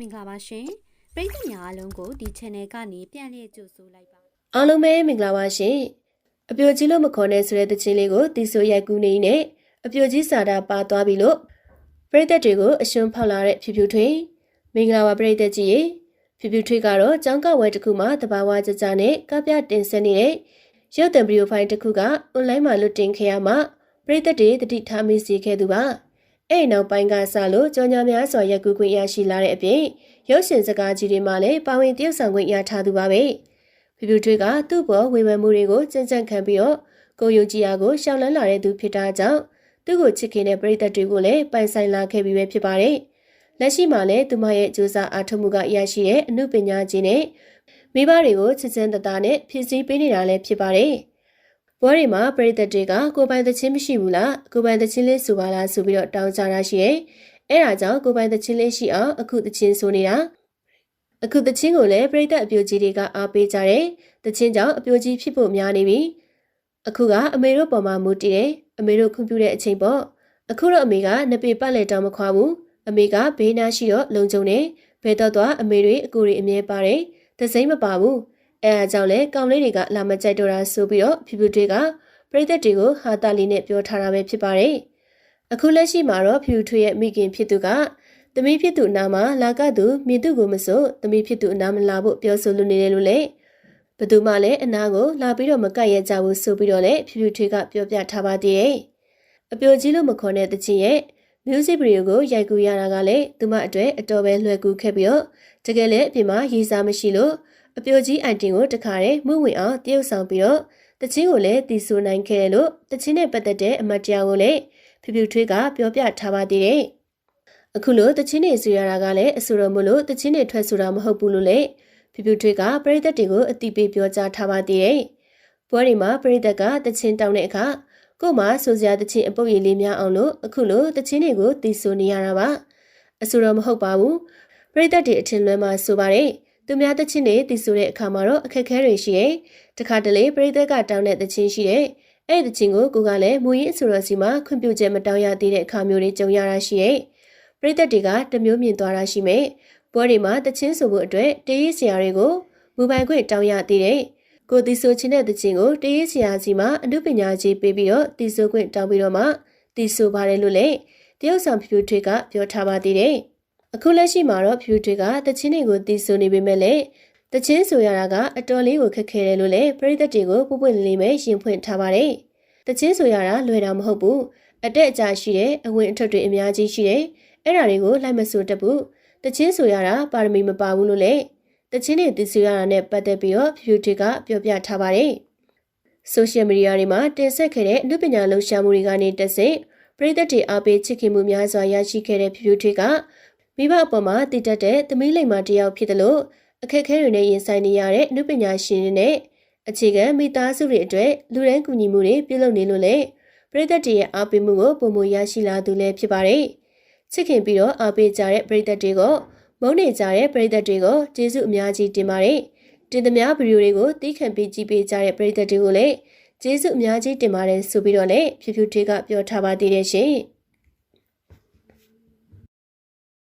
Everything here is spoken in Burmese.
မင်္ဂလာပါရှင်ပရိသတ်များအားလုံးကိုဒီ channel ကနေပြန်လည်ကြိုဆိုလိုက်ပါအားလုံးပဲမင်္ဂလာပါရှင်အပြိုကြီးလို့မခေါ်နဲ့ဆိုတဲ့တခြင်းလေးကိုတီဆိုရိုက်ကူးနေနဲ့အပြိုကြီးစာတာပါသွားပြီလို့ပရိသတ်တွေကိုအရှင်ဖောက်လာတဲ့ဖြူဖြူထွေးမင်္ဂလာပါပရိသတ်ကြီးရေဖြူဖြူထွေးကတော့ចောင်းကဝဲတစ်ခုမှာတဘာဝကြကြနဲ့ကပြတင်ဆက်နေတဲ့ရုပ်သံဗီဒီယိုဖိုင်တစ်ခုကအွန်လိုင်းမှာလွတ်တင်ခဲ့ရမှာပရိသတ်တွေတတိထားမိစေခဲ့သူပါ အဲ့နောက်ပိုင်းကစလို့ကြောင်ညာများစွာရက်ကူးခွင့်ရရှိလာတဲ့အပြင်ရုပ်ရှင်စကားကြီးတွေမှာလည်းပါဝင်တရုပ်ဆောင်ခွင့်ရထားသူပါပဲ။ဖြူဖြူထွေးကသူ့ဘောဝေဖန်မှုတွေကိုကြံ့ကြံ့ခံပြီးတော့ကိုယုံကြည်ရာကိုရှောင်လန်းလာတဲ့သူဖြစ်တာကြောင့်သူ့ကိုချစ်ခင်တဲ့ပရိသတ်တွေကိုလည်းပိုင်ဆိုင်လာခဲ့ပြီးပဲဖြစ်ပါတယ်။လက်ရှိမှာလည်းသူမရဲ့ကြိုးစားအားထုတ်မှုကရရှိတဲ့အမှုပညာရှင်နဲ့မိဘတွေကိုချစ်ချင်းတသားနဲ့ဖြစ်စည်းပေးနေတာလည်းဖြစ်ပါတယ်။ ပွဲတွေမှာပရိသတ်တွေကကိုယ်ပိုင်သချင်းမရှိဘူးလားကိုယ်ပိုင်သချင်းလေးဆိုပါလားဆိုပြီးတော့တောင်းကြတာရှိရဲ့။အဲဒါကြောင့်ကိုယ်ပိုင်သချင်းလေးရှိအောင်အခုသချင်းဆိုနေတာ။အခုတချင်းကိုလည်းပြည်သက်အပြိုကြီးတွေကအားပေးကြတယ်။တချင်းကြောင့်အပြိုကြီးဖြစ်ဖို့များနေပြီ။အခုကအမေတို့ပေါ်မှာမူတည်တယ်။အမေတို့ခွင့်ပြုတဲ့အချိန်ပေါ့။အခုတော့အမေကနှစ်ပေပတ်လက်တောင်မခွာဘူး။အမေကဘေးနားရှိတော့လုံခြုံနေ။ဘဲတော့တော့အမေတွေအကူတွေအမြဲပါတယ်။တစိမ့်မပါဘူး။ အဲအကြောင်းလဲကောင်လေးတွေကလာမကြိုက်တော့တာဆိုပြီးတော့ဖြူဖြူတွေကပြည်သက်တွေကိုဟာတာလီနဲ့ပြောထားတာပဲဖြစ်ပါတယ်။အခုလက်ရှိမှာတော့ဖြူထွေရဲ့မိခင်ဖြစ်သူကသမီးဖြစ်သူအနာမှာလာကသူမြင်သူကိုမစို့သမီးဖြစ်သူအနာမလာဖို့ပြောဆိုလိုနေတယ်လို့လေဘသူမှလည်းအနာကိုလာပြီးတော့မကတ်ရကြဘူးဆိုပြီးတော့လေဖြူဖြူထွေးကပြောပြထားပါသေးတယ်အပြိုကြီးလို့မခေါ်တဲ့တချင်ရဲ့ music video ကိုရိုက်ကူးရတာကလည်းသူမအတွက်အတော်ပဲလွယ်ကူခဲ့ပြီးတော့တကယ်လည်းအပြင်မှာရေးစားမရှိလို့ အပြိုကြီး item ကိုတခါတည်းမှုဝင်အောင်တရုပ်ဆောင်ပြီးတော့တချင်းကိုလည်းတီးဆိုနိုင်ခဲ့တယ်လို့တချင်းနဲ့ပတ်သက်တဲ့အမတ်တရားကိုလည်းဖြူဖြူထွေးကပြောပြထားပါသေးတယ်အခုလိုတချင်းတွေဆိုရတာကလည်းအဆိုတော်မလို့တချင်းတွေထွက်ဆိုတာမဟုတ်ဘူးလို့လေဖြူဖြူထွေးကပရိသတ်တွေကိုအတိပေးပြောကြားထားပါသေးတယ်။ပွဲတွေမှာပရိသတ်ကတချင်းတောင်းတဲ့အခါကို့မှာဆိုစရာတချင်းအပုပ်ရည်လေးများအောင်လို့အခုလိုတချင်းတွေကိုတီးဆိုနေရတာပါ။အဆိုတော်မဟုတ်ပါဘူး။ပရိသတ်တွေအထင်လွဲမှဆိုပါတယ်။ သူများတချင်းတွေတီးဆိုတဲ့အခါမှာတော့အခက်အခဲတွေရှိရဲ့။တခါတလေပရိသတ်ကတောင်းတဲ့တချင်းရှိတဲ့။အဲ့ဒီတချင်းကိုကိုကလည်းမူရင်းအဆိုတော်စီမှာခွင့်ပြုချက်မတောင်းရသေးတဲ့အခါမျိုးတွေကြုံရတာရှိရဲ့။ပရိသတ်တွေကတမျိုးမြင်သွားတာရှိမယ်။ပွဲတွေမှာတချင်းဆိုဖို့အတွက်တရေးဆရာတွေကိုမူပိုင်ခွင့်တောင်းရသေးတယ်။ကိုတီဆိုချင်းတဲ့တချင်းကိုတရေးဆရာစီမှာအမှုပညာကြီးပေးပြီးတော့တီဆိုခွင့်တောင်းပြီးတော့မှတီဆိုပါတယ်လို့လည်းတရုတ်ဆောင်ဖြူဖြူထွေးကပြောထားပါသေးတယ်။ အခုလက်ရှိမှာတော့ဖြူဖြူထွေးကတချင်းတွေကိုတီဆိုနေပေမဲ့လည်းတချင်းဆိုရတာကအတော်လေးကိုခက်ခဲတယ်လို့လည်းပရိသတ်တွေကိုပုပ်ပွင့်လေးမဲ့ရင်ဖွင့်ထားပါတယ်။တချင်းဆိုရတာလွယ်တာမဟုတ်ဘူး။အတက်အကျရှိတဲ့အဝင်အထွက်တွေအများကြီးရှိတယ်။အဲ့ဓာတွေကိုလိုက်မဆိုတတ်ဘူးတချင်းဆိုရတာပါရမီမပါဘူးလို့လေတချင်းတွေသိဆိုရတာနဲ့ပတ်သက်ပြီးတော့ဖြူထွေကပြောပြထားပါတယ်ဆိုရှယ်မီဒီယာတွေမှာတင်ဆက်ခဲ့တဲ့အမှုပညာလှူရှာမှုတွေကနေတဆင့်ပရိသတ်တွေအားပေးချစ်ခင်မှုများစွာရရှိခဲ့တဲ့ဖြူဖြူထွေက မိဘအပေါ်မှာတည်တတ်တဲ့သမီးလိမ္မာတစ်ယောက်ဖြစ်တယ်လို့အခက်အခဲတွေနဲ့ရင်ဆိုင်နေရတဲ့အမှုပညာရှင်တွေနဲ့အခြေခံမိသားစုတွေအတွက်လူရန်ကူညီမှုတွေပြုလုပ်နေလို့လေပရိသတ်တွေရဲ့အားပေးမှုကိုပုံမရရှိလာသူလည်းဖြစ်ပါတယ်။ချစ်ခင်ပြီးတော့အားပေးကြတဲ့ပရိသတ်တွေကိုမုန်းနေကြတဲ့ပရိသတ်တွေကိုကျေးဇူးအများကြီးတင်ပါတယ်။တင်သမျှဗီဒီယိုတွေကိုတီးခံပြီးကြည့်ပေးကြတဲ့ပရိသတ်တွေကိုလည်းကျေးဇူးအများကြီးတင်ပါတယ်ဆိုပြီးတော့လည်းဖြူဖြူထေးကပြောထားပါသေးတယ်ရှင်။